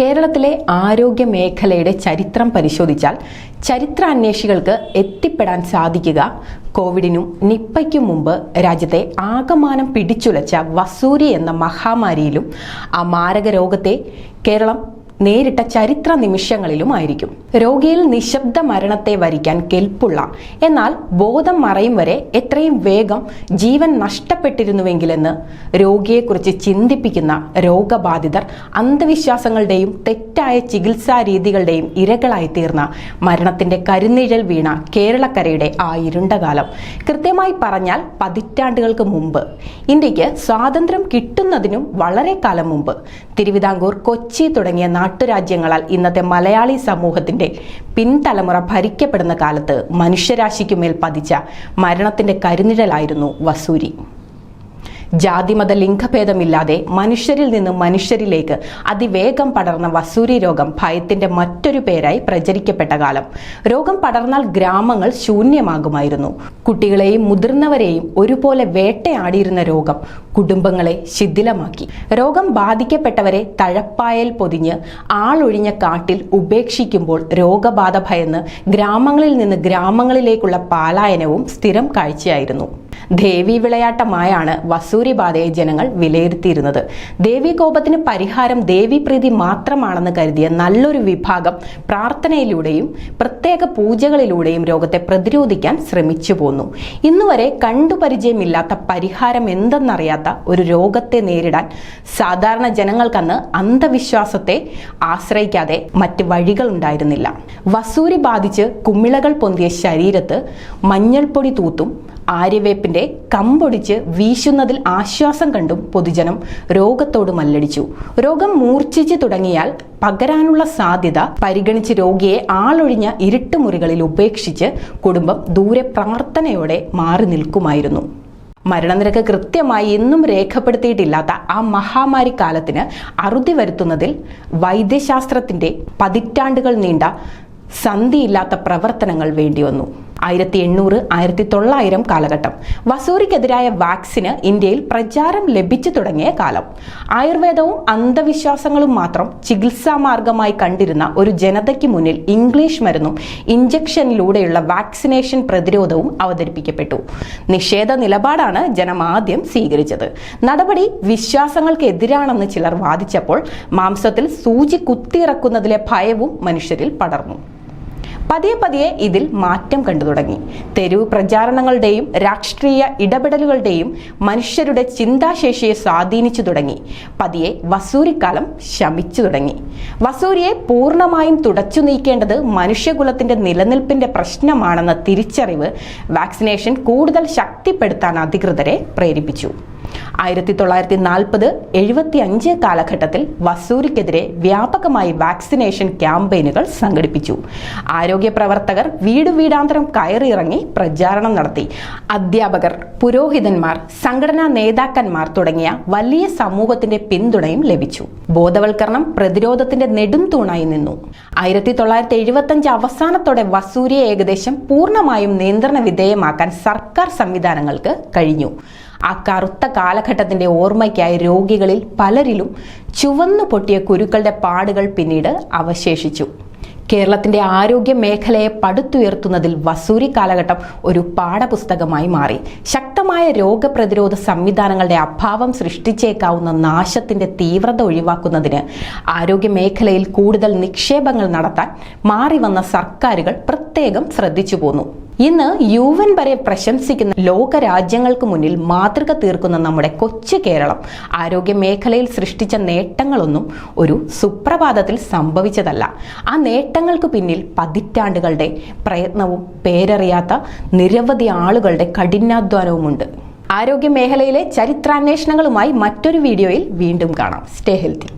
കേരളത്തിലെ ആരോഗ്യ മേഖലയുടെ ചരിത്രം പരിശോധിച്ചാൽ ചരിത്ര ചരിത്രാന്വേഷികൾക്ക് എത്തിപ്പെടാൻ സാധിക്കുക. കോവിഡിനും നിപ്പയ്ക്കും മുമ്പ് രാജ്യത്തെ ആകമാനം പിടിച്ചുലച്ച വസൂരി എന്ന മഹാമാരിയിലും ആ മാരക രോഗത്തെ കേരളം നേരിട്ട ചരിത്ര നിമിഷങ്ങളിലുമായിരിക്കും. രോഗിയിൽ നിശബ്ദ മരണത്തെ വരിക്കാൻ കെൽപ്പുള്ള എന്നാൽ ബോധം മറയും വരെ എത്രയും വേഗം ജീവൻ നഷ്ടപ്പെട്ടിരുന്നുവെങ്കിലെന്ന് രോഗിയെക്കുറിച്ച് ചിന്തിപ്പിക്കുന്ന രോഗബാധിതർ അന്ധവിശ്വാസങ്ങളുടെയും തെറ്റായ ചികിത്സാ രീതികളുടെയും ഇരകളായി തീർന്ന മരണത്തിന്റെ കരുനിഴൽ വീണ കേരളക്കരയുടെ ആ ഇരുണ്ട കാലം കൃത്യമായി പറഞ്ഞാൽ പതിറ്റാണ്ടുകൾക്ക് മുമ്പ്. ഇന്ത്യയ്ക്ക് സ്വാതന്ത്ര്യം കിട്ടുന്നതിനും വളരെ കാലം മുമ്പ്. തിരുവിതാംകൂർ കൊച്ചി തുടങ്ങിയ നാട്ടുരാജ്യങ്ങളാൽ ഇന്നത്തെ മലയാളി സമൂഹത്തിന്റെ പിൻതലമുറ ഭരിക്കപ്പെടുന്ന കാലത്ത് മനുഷ്യരാശിക്കുമേൽ പതിച്ച മരണത്തിന്റെ കരുനിഴലായിരുന്നു വസൂരി. ജാതിമത ലിംഗഭേദമില്ലാതെ മനുഷ്യരിൽ നിന്ന് മനുഷ്യരിലേക്ക് അതിവേഗം പടർന്ന വസൂരി രോഗം ഭയത്തിന്റെ മറ്റൊരു പേരായി പ്രചരിക്കപ്പെട്ട കാലം. രോഗം പടർന്നാൽ ഗ്രാമങ്ങൾ ശൂന്യമാകുമായിരുന്നു. കുട്ടികളെയും മുതിർന്നവരെയും ഒരുപോലെ വേട്ടയാടിയിരുന്ന രോഗം കുടുംബങ്ങളെ ശിഥിലമാക്കി. രോഗം ബാധിക്കപ്പെട്ടവരെ തഴപ്പായൽ പൊതിഞ്ഞ് ആളൊഴിഞ്ഞ കാട്ടിൽ ഉപേക്ഷിക്കുമ്പോൾ രോഗബാധ ഭയന്ന് ഗ്രാമങ്ങളിൽ നിന്ന് ഗ്രാമങ്ങളിലേക്കുള്ള പാലായനവും സ്ഥിരം കാഴ്ചയായിരുന്നു. ദേവി വിളയാട്ടമായാണ് വസൂരി ബാധയെ ജനങ്ങൾ വിലയിരുത്തിയിരുന്നത്. ദേവി കോപത്തിന് പരിഹാരം ദേവീപ്രീതി മാത്രമാണെന്ന് കരുതിയ നല്ലൊരു വിഭാഗം പ്രാർത്ഥനയിലൂടെയും പ്രത്യേക പൂജകളിലൂടെയും രോഗത്തെ പ്രതിരോധിക്കാൻ ശ്രമിച്ചു പോന്നു. ഇന്നുവരെ കണ്ടുപരിചയമില്ലാത്ത പരിഹാരം എന്തെന്നറിയാത്ത ഒരു രോഗത്തെ നേരിടാൻ സാധാരണ ജനങ്ങൾക്കന്ന് അന്ധവിശ്വാസത്തെ ആശ്രയിക്കാതെ മറ്റ് വഴികൾ ഉണ്ടായിരുന്നില്ല. വസൂരി ബാധിച്ച് കുമിളകൾ പൊന്തിയ ശരീരത്ത് മഞ്ഞൾപ്പൊടി തൂത്തും ആര്യവേപ്പിന്റെ കമ്പൊടിച്ച് വീശുന്നതിൽ ആശ്വാസം കണ്ടും പൊതുജനം രോഗത്തോട് മല്ലടിച്ചു. രോഗം മൂർച്ഛിച്ചു തുടങ്ങിയാൽ പകരാനുള്ള സാധ്യത പരിഗണിച്ച് രോഗിയെ ആളൊഴിഞ്ഞ ഇരുട്ടുമുറികളിൽ ഉപേക്ഷിച്ച് കുടുംബം ദൂരെ പ്രാർത്ഥനയോടെ മാറി നിൽക്കുമായിരുന്നു. മരണനിരക്ക് കൃത്യമായി എന്നും രേഖപ്പെടുത്തിയിട്ടില്ലാത്ത ആ മഹാമാരി കാലത്തിന് അറുതി വരുത്തുന്നതിൽ വൈദ്യശാസ്ത്രത്തിന്റെ പതിറ്റാണ്ടുകൾ നീണ്ട സന്ധിയില്ലാത്ത പ്രവർത്തനങ്ങൾ വേണ്ടിവന്നു. ആയിരത്തി എണ്ണൂറ് ആയിരത്തി തൊള്ളായിരം കാലഘട്ടം. വസൂരിക്കെതിരായ വാക്സിന് ഇന്ത്യയിൽ പ്രചാരം ലഭിച്ചു തുടങ്ങിയ കാലം. ആയുർവേദവും അന്ധവിശ്വാസങ്ങളും മാത്രം ചികിത്സാ മാർഗമായി കണ്ടിരുന്ന ഒരു ജനതയ്ക്ക് മുന്നിൽ ഇംഗ്ലീഷ് മരുന്നും ഇഞ്ചക്ഷനിലൂടെയുള്ള വാക്സിനേഷൻ പ്രതിരോധവും അവതരിപ്പിക്കപ്പെട്ടു. നിഷേധ നിലപാടാണ് ജനം ആദ്യം സ്വീകരിച്ചത്. നടപടി വിശ്വാസങ്ങൾക്കെതിരാണെന്ന് ചിലർ വാദിച്ചപ്പോൾ മാംസത്തിൽ സൂചി കുത്തിയിറക്കുന്നതിലെ ഭയവും മനുഷ്യരിൽ പടർന്നു. പതിയെ പതിയെ ഇതിൽ മാറ്റം കണ്ടു തുടങ്ങി. തെരുവ് പ്രചാരണങ്ങളുടെയും രാഷ്ട്രീയ ഇടപെടലുകളുടെയും മനുഷ്യരുടെ ചിന്താശേഷിയെ സ്വാധീനിച്ചു തുടങ്ങി. പതിയെ വസൂരിക്കാലം ശമിച്ചു തുടങ്ങി. വസൂരിയെ പൂർണമായും തുടച്ചു നീക്കേണ്ടത് മനുഷ്യകുലത്തിന്റെ നിലനിൽപ്പിന്റെ പ്രശ്നമാണെന്ന തിരിച്ചറിവ് വാക്സിനേഷൻ കൂടുതൽ ശക്തിപ്പെടുത്താൻ അധികൃതരെ പ്രേരിപ്പിച്ചു. ആയിരത്തി തൊള്ളായിരത്തി നാൽപ്പത് എഴുപത്തി അഞ്ച് കാലഘട്ടത്തിൽ വസൂരിക്കെതിരെ വ്യാപകമായി വാക്സിനേഷൻ ക്യാമ്പയിനുകൾ സംഘടിപ്പിച്ചു. ആരോഗ്യ പ്രവർത്തകർ വീട് വീടാന്തരം കയറിയിറങ്ങി പ്രചാരണം നടത്തി. അധ്യാപകർ പുരോഹിതന്മാർ സംഘടനാ നേതാക്കന്മാർ തുടങ്ങിയ വലിയ സമൂഹത്തിന്റെ പിന്തുണയും ലഭിച്ചു. ബോധവൽക്കരണം പ്രതിരോധത്തിന്റെ നെടും തൂണായി നിന്നു. ആയിരത്തി തൊള്ളായിരത്തി എഴുപത്തി അഞ്ച് അവസാനത്തോടെ വസൂരിയെ ഏകദേശം പൂർണമായും നിയന്ത്രണ വിധേയമാക്കാൻ സർക്കാർ സംവിധാനങ്ങൾക്ക് കഴിഞ്ഞു. ആ കറുത്ത കാലഘട്ടത്തിന്റെ ഓർമ്മയ്ക്കായി രോഗികളിൽ പലരിലും ചുവന്നു പൊട്ടിയ കുരുക്കളുടെ പാടുകൾ പിന്നീട് അവശേഷിച്ചു. കേരളത്തിന്റെ ആരോഗ്യ മേഖലയെ പടുത്തുയർത്തുന്നതിൽ വസൂരി കാലഘട്ടം ഒരു പാഠപുസ്തകമായി മാറി. ശക്തമായ രോഗപ്രതിരോധ സംവിധാനങ്ങളുടെ അഭാവം സൃഷ്ടിച്ചേക്കാവുന്ന നാശത്തിന്റെ തീവ്രത ഒഴിവാക്കുന്നതിന് ആരോഗ്യ മേഖലയിൽ കൂടുതൽ നിക്ഷേപങ്ങൾ നടത്താൻ മാറി വന്ന സർക്കാരുകൾ പ്രത്യേകം ശ്രദ്ധിച്ചു പോന്നു ഇന്ന് യു എൻ വരെ പ്രശംസിക്കുന്ന ലോക രാജ്യങ്ങൾക്ക് മുന്നിൽ മാതൃക തീർക്കുന്ന നമ്മുടെ കൊച്ചു കേരളം ആരോഗ്യ മേഖലയിൽ സൃഷ്ടിച്ച നേട്ടങ്ങളൊന്നും ഒരു സുപ്രഭാതത്തിൽ സംഭവിച്ചതല്ല. ആ നേട്ടങ്ങൾക്ക് പിന്നിൽ പതിറ്റാണ്ടുകളുടെ പ്രയത്നവും പേരറിയാത്ത നിരവധി ആളുകളുടെ കഠിനാധ്വാനവുമുണ്ട്. ആരോഗ്യ മേഖലയിലെ ചരിത്രാന്വേഷണങ്ങളുമായി മറ്റൊരു വീഡിയോയിൽ വീണ്ടും കാണാം. Stay healthy.